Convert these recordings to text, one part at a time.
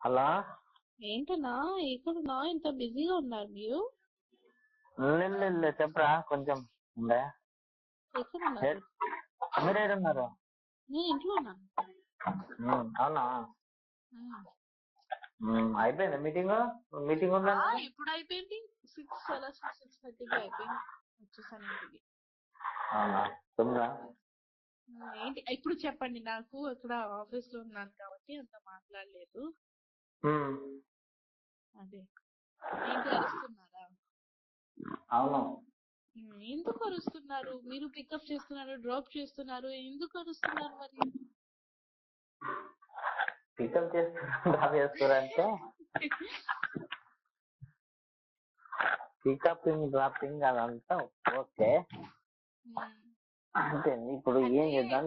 Hello? ఏంటన్నా ఎక్కడున్నా? ఇంత బిజీగా ఉన్నారు మీరు? లేదు చెప్పరా కొంచెం ఉండే. ఎక్కడున్నారు? ఏ- మీరు ఏడున్నారు? నేను ఇంట్లో ఉన్నాను అవునా? అయిపోయిందా మీటింగ్? మీటింగ్ ఉందా? ఆ, ఎప్పుడు అయిపోయింది? సిక్స్ అలా సిక్స్ థర్టీకి అయిపోయింది. వచ్చేసాను ఇంటికి అవునా? తొమ్మిదా? ఉమ్, ఏంటి ఇప్పుడు చెప్పండి. నాకు ఇక్కడ ఆఫీస్లో ఉన్నాను కాబట్టి అంత మాట్లాడలేదు. అదే. ఏంటి అరుస్తున్నారా? అవును. ఎందుకు అరుస్తున్నారు? మీరు పికప్ చేస్తున్నారు డ్రాప్ చేస్తున్నారు ఎందుకు అరుస్తున్నారు మరి? పికప్ చేస్తున్నా డ్రాప్ చేస్తారంటే పికపింగ్ డ్రాపింగ్ అదంతా ఓకే. అంతే ఇప్పుడు ఏం చేద్దాం?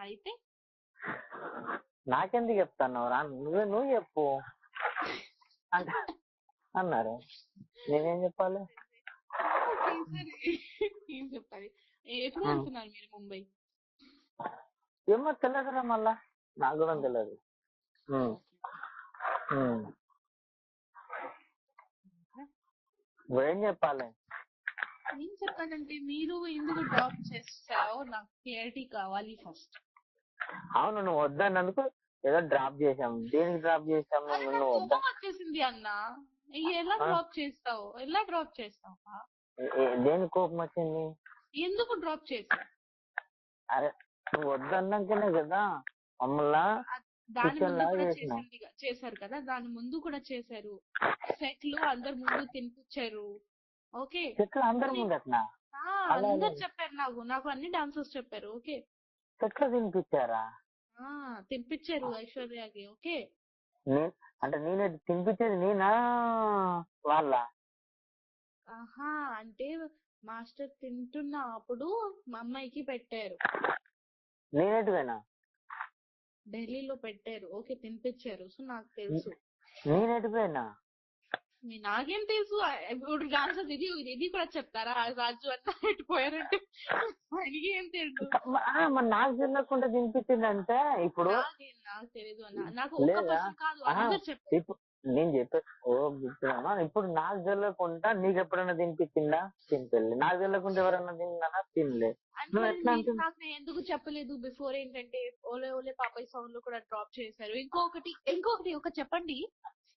అయితే నాకెందుకు చెప్తాను రా? నువ్వే నువ్వు చెప్పు. అంట అన్నారు. నేనేం చెప్పాలి? ఓకే, సరే. ఏం చెప్పాలి? ఎప్పుడు ఆ. వెళ్తున్నారు మీరు ముంబై? ఏమో తెలియదురా మళ్ళా. నాకు కూడా తెలియదు. నువ్వేం చెప్పాలి? ఏం చెప్పాలంటే మీరు ఎందుకు డ్రాప్ చేస్తారో నాకు క్లారిటీ కావాలి ఫస్ట్. అవును నువ్వు వద్దన్నందుకు ఏదో డ్రాప్ చేసాం దేనికి డ్రాప్ చేసాము అది నువ్వు వద్దా? కోపం వచ్చేసింది అన్న. ఇ- ఎలా ఆ? డ్రాప్ చేస్తావు? ఎలా డ్రాప్ చేస్తావు? ఏ- ఏ- దేనికి కోపం వచ్చింది? ఎందుకు డ్రాప్ చేస్తావు అరే నువ్వు వద్దన్నాకనే కదా మమ్మల్ని దాని Kitchen ముందు లాగా కూడా చేసినాం. చేసింది చేశారు కదా? దాని ముందు కూడా చేశారు. సెట్లో అందరు ముందు తినిపించారు. ఓకే. అందరి ముందు అట్లా అందరు. చెప్పారు నాకు. నాకు అన్ని డాన్సర్స్ చెప్పారు. ఓకే. చెట్లు తినిపించారా? ఆ తినిపించారు ఐశ్వర్యకి. ఓకే. అంటే నేనే తినిపించేది నేనా? వాళ్ళ? ఆహా అంటే మాస్టర్ తింటున్న అప్పుడు మా అమ్మాయికి పెట్టారు. నేనేటివేనా? ఢిల్లీలో పెట్టారు. ఓకే తినిపించారు. సో నాకు తెలుసు. నేనేటిపోయినా మీ- నాకేం తెలుసు. ఇప్పుడు డాన్సర్ ఇది ఇది కూడా చెప్తారా? రాజు అట్లా పెట్టిపోయారంటే ఏం తెలుసు మరి నాకు తెలియకుండా తినిపించిందంటే ఇప్పుడు నాకేం తెలియదు నాకు కాదు. అందరు చెప్పారు. నేను చెప్పే ఓ ఇప్పుడు నాకు తెలియకుండా నీకు ఎప్పుడైనా తినిపించిందా తినిపెళ్ళి నాకు తెలియకుండా ఎవరన్నా తిన్నానా తినలే ఎందుకు చెప్పలేదు? బిఫోర్ ఏంటంటే ఓలే ఓలే పాపయ్య సాంగ్లో కూడా డ్రాప్ చేశారు. ఇంకొకటి ఇంకొకటి ఒక చెప్పండి.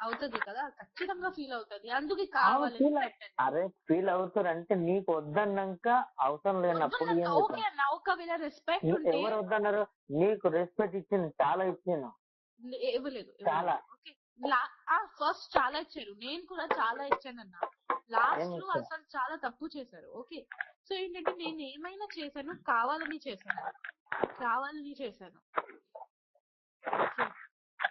అవుతది కదా ఖచ్చితంగా ఫీల్ అవుతది. అందుకే పెట్టాను అరే ఫీల్ అవుతారు అంటే నీకు వద్దన్నాక అవసరం లేనప్పుడు ఓకే అన్న ఒకవేళ రెస్పెక్ట్ ఎవరు వద్దన్నారు? నీకు రెస్పెక్ట్ ఇచ్చింది చాలా ఇచ్చాను ఇవ్వలేదు చాలా. ఫస్ట్ చాలా ఇచ్చారు. నేను కూడా చాలా ఇచ్చానన్న లాస్ట్ ఏం లో? అసలు చాలా తప్పు చేశారు. ఓకే. సో ఏంటంటే నేను ఏమైనా చేశాను కావాలని చేశాను. కావాలని చేశాను.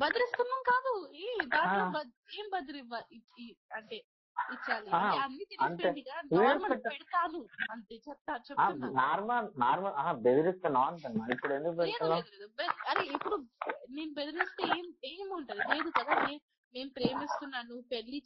బదిరిస్తున్నాం కాదు. ఏ దాంట్లో ఏం బదిరి అంటే నార్మల్ నార్మల్ బెదిరిస్తున్నావు అంటున్నా ఇప్పుడు ఎందుకు అరే ఇప్పుడు నేను బెదిరిస్తే ఏం ఏముంటది? లేదు కదా నేను ప్రేమిస్తున్నాను పెళ్ళి